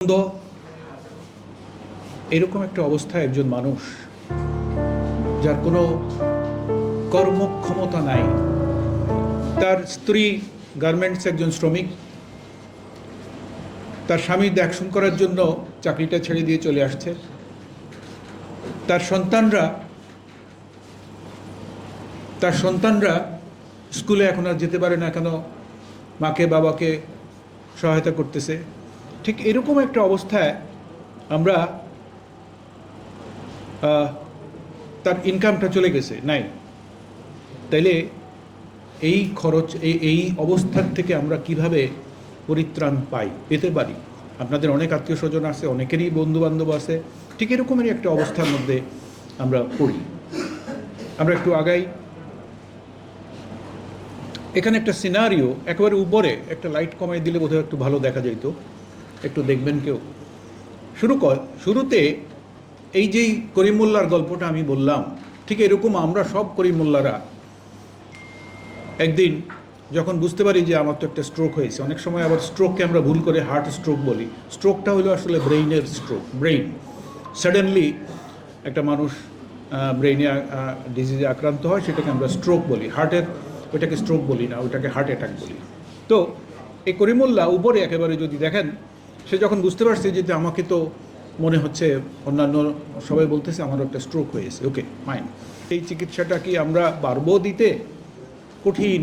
দ্বন্দ্ব এরকম একটা অবস্থায় একজন মানুষ যার কোনো কর্মক্ষমতা নাই। তার স্ত্রী গার্মেন্টস একজন শ্রমিক। তার স্বামী দেখশন করার জন্য চাকরিটা ছেড়ে দিয়ে চলে আসছে। তার সন্তানরা তার সন্তানরা স্কুলে এখন আর যেতে পারে না কেন? মাকে, বাবাকে সহায়তা করতেছে। ঠিক এরকম একটা অবস্থায় আমরা তার ইনকামটা চলে গেছে, নাই। তাইলে এই খরচ, এই অবস্থার থেকে আমরা কীভাবে পরিত্রাণ পাই, পেতে পারি? আপনাদের অনেক আত্মীয় স্বজন আছে, অনেকেরই বন্ধু বান্ধব আছে, ঠিক এরকমেরই একটা অবস্থার মধ্যে আমরা পড়ি। আমরা একটু আগাই। এখানে একটা সিনারিও একেবারে উপরে, একটা লাইট কমাই দিলে বোধহয় একটু ভালো দেখা যেত একটু দেখবেন কেউ। শুরু কর, শুরুতে এই যেই করিমুল্লার গল্পটা আমি বললাম, ঠিক এরকম আমরা সব করিমুল্লারা একদিন যখন বুঝতে পারি যে আমার তো একটা স্ট্রোক হয়েছে, অনেক সময় আবার স্ট্রোককে আমরা ভুল করে হার্ট স্ট্রোক বলি। স্ট্রোকটা হলো আসলে ব্রেইনের স্ট্রোক ব্রেইন সাডেনলি একটা মানুষ ব্রেইনে ডিজিজে আক্রান্ত হয়, সেটাকে আমরা স্ট্রোক বলি। হার্টের ওইটাকে স্ট্রোক বলি না, ওইটাকে হার্ট অ্যাটাক বলি। তো এই করিমুল্লাহ উপরে একেবারে যদি দেখেন সে যখন বুঝতে পারছে যে আমাকে তো মনে হচ্ছে অন্যান্য সবাই বলতেছে আমার একটা স্ট্রোক হয়েছে ওকে ফাইন এই চিকিৎসাটা কি আমরা পারব দিতে? কঠিন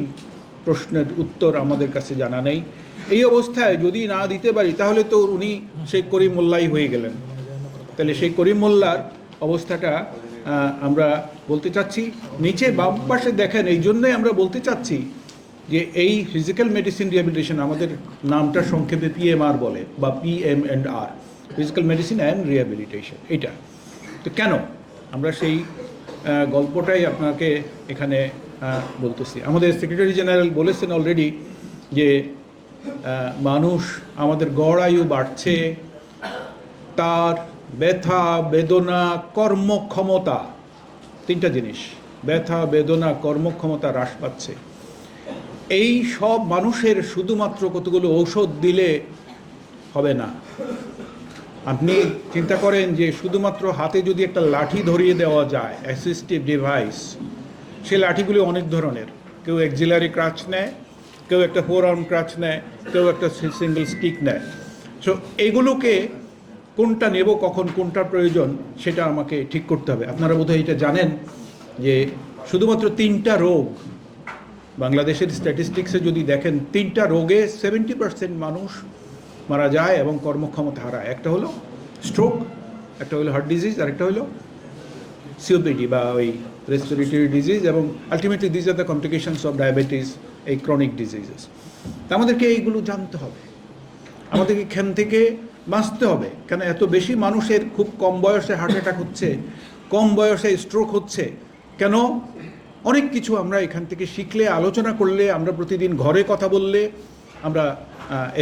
প্রশ্নের উত্তর আমাদের কাছে জানা নেই। এই অবস্থায় যদি না দিতে পারি, তাহলে তো উনি সেই করিম মোল্লাই হয়ে গেলেন। তাহলে সেই করিম মোল্লার অবস্থাটা আমরা বলতে চাচ্ছি, নিচে বাম পাশে দেখেন, এই জন্যই আমরা বলতে চাচ্ছি যে এই ফিজিক্যাল মেডিসিন রিহ্যাবিলিটেশন আমাদের নামটা সংক্ষেপে পিএমআর বলে, বা PM and R physical medicine and rehabilitation এইটা। তো কেন? আমরা সেই গল্পটাই আপনাকে এখানে বলতেছি। আমাদের সেক্রেটারি জেনারেল বলেছেন অলরেডি যে মানুষ আমাদের গড় আয়ু বাড়ছে, তার ব্যথা, বেদনা, কর্মক্ষমতা, তিনটা জিনিস, ব্যথা, বেদনা, কর্মক্ষমতা হ্রাস পাচ্ছে। এই সব মানুষের শুধুমাত্র কতগুলো ঔষধ দিলে হবে না। আপনি চিন্তা করেন যে শুধুমাত্র হাতে যদি একটা লাঠি ধরিয়ে দেওয়া যায় অ্যাসিস্টিভ ডিভাইস সেই লাঠিগুলি অনেক ধরনের। কেউ এক্সিলারি ক্রাচ নেয়, কেউ একটা ফোর আর্ম ক্রাচ নেয়, কেউ একটা সিঙ্গেল স্টিক নেয়। সো এইগুলোকে কোনটা নেব, কখন কোনটা প্রয়োজন, সেটা আমাকে ঠিক করতে হবে। আপনারা বোধহয় এটা জানেন যে শুধুমাত্র তিনটা রোগ বাংলাদেশের স্ট্যাটিস্টিক্সে যদি দেখেন, তিনটা রোগে সেভেন্টি পার্সেন্ট মানুষ মারা যায় এবং কর্মক্ষমতা হারায়। একটা হলো স্ট্রোক একটা হলো হার্ট ডিজিজ আর একটা হলো সিওপিডি বা ওই রেসপিরেটরি ডিজিজ এবং ultimately these are the complications of diabetes এই ক্রনিক ডিজিজেস আমাদেরকে এইগুলো জানতে হবে। আমাদেরকে এখান থেকে বাঁচতে হবে। কেন এত বেশি মানুষের খুব কম বয়সে হার্ট অ্যাটাক হচ্ছে, কম বয়সে স্ট্রোক হচ্ছে, কেন অনেক কিছু আমরা এখান থেকে শিখলে, আলোচনা করলে, আমরা প্রতিদিন ঘরে কথা বললে আমরা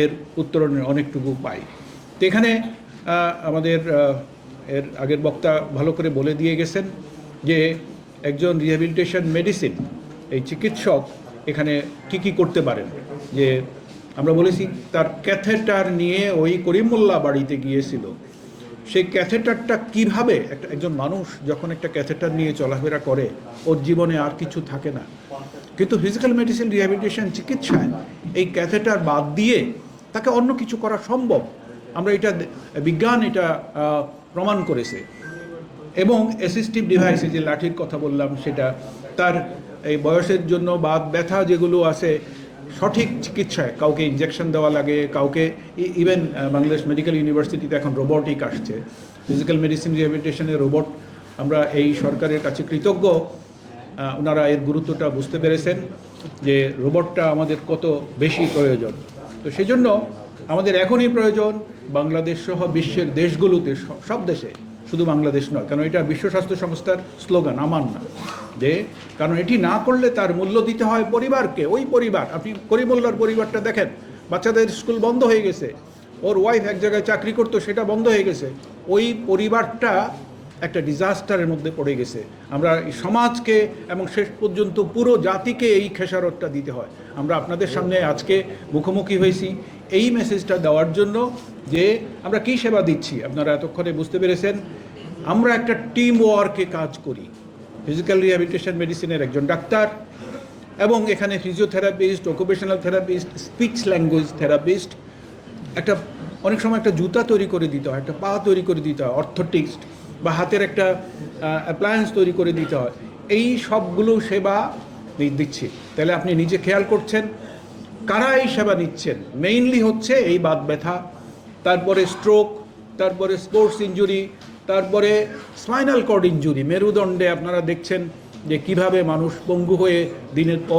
এর উত্তরণের অনেকটুকু পাই। তো এখানে আমাদের এর আগের বক্তা ভালো করে বলে দিয়ে গেছেন যে একজন রিহ্যাবিলিটেশন মেডিসিন এই চিকিৎসক এখানে কি কি করতে পারেন? যে আমরা বলেছি, তার ক্যাথেটার নিয়ে ওই করিমুল্লা বাড়িতে গিয়েছিল। সেই ক্যাথেটারটা কীভাবে একটা একজন মানুষ যখন একটা ক্যাথেটার নিয়ে চলাফেরা করে, ওর জীবনে আর কিছু থাকে না। কিন্তু ফিজিক্যাল মেডিসিন রিহ্যাবিলিটেশন চিকিৎসায় এই ক্যাথেটার বাদ দিয়ে তাকে অন্য কিছু করা সম্ভব। আমরা এটা বিজ্ঞান এটা প্রমাণ করেছে। এবং অ্যাসিস্টিভ ডিভাইসে যে লাঠির কথা বললাম সেটা, তার এই বয়সের জন্য বা ব্যথা যেগুলো আছে সঠিক চিকিৎসায়, কাউকে ইঞ্জেকশন দেওয়া লাগে, কাউকে ইভেন বাংলাদেশ মেডিকেল ইউনিভার্সিটিতে এখন রোবটিক আসছে। ফিজিক্যাল মেডিসিন রিহ্যাবিলিটেশনের রোবট আমরা এই সরকারের কাছে কৃতজ্ঞ। ওনারা এর গুরুত্বটা বুঝতে পেরেছেন যে রোবটটা আমাদের কত বেশি প্রয়োজন। তো সেই জন্য আমাদের এখনই প্রয়োজন বাংলাদেশ সহ বিশ্বের দেশগুলোতে সব- সব দেশে। শুধু বাংলাদেশ নয় কারণ এটা বিশ্ব স্বাস্থ্য সংস্থার স্লোগান আমার না। যে কারণ এটি না করলে তার মূল্য দিতে হয় পরিবারকে। ওই পরিবার, আপনি করিমুল্লার পরিবারটা দেখেন, বাচ্চাদের স্কুল বন্ধ হয়ে গেছে। ওর ওয়াইফ এক জায়গায় চাকরি করতো, সেটা বন্ধ হয়ে গেছে। ওই পরিবারটা একটা ডিজাস্টারের মধ্যে পড়ে গেছে। আমরা সমাজকে এবং শেষ পর্যন্ত পুরো জাতিকে এই খেসারতটা দিতে হয়। আমরা আপনাদের সামনে আজকে মুখোমুখি হয়েছি এই মেসেজটা দেওয়ার জন্য যে আমরা কী সেবা দিচ্ছি? আপনারা এতক্ষণে বুঝতে পেরেছেন। আমরা একটা টিম ওয়ার্কে কাজ করি। ফিজিক্যাল রিহ্যাবিলিটেশন মেডিসিনের একজন ডাক্তার এবং এখানে physiotherapist occupational therapist speech language therapist একটা অনেক সময় একটা জুতা তৈরি করে দিতে হয়, একটা পা তৈরি করে দিতে হয় অর্থোটিক্সট বা হাতের একটা অ্যাপ্লায়েন্স তৈরি করে দিতে হয়। এই সবগুলো সেবা দিচ্ছি। তাহলে আপনি নিজে খেয়াল করছেন কারা এই সেবা নিচ্ছেন? মেইনলি হচ্ছে এই বাত ব্যথা, তারপরে স্ট্রোক তারপরে স্পোর্টস ইনজুরি তারপরে স্পাইনাল কর্ড ইঞ্জুরি মেরুদণ্ডে আপনারা দেখছেন যে কীভাবে মানুষ পঙ্গু হয়ে দিনের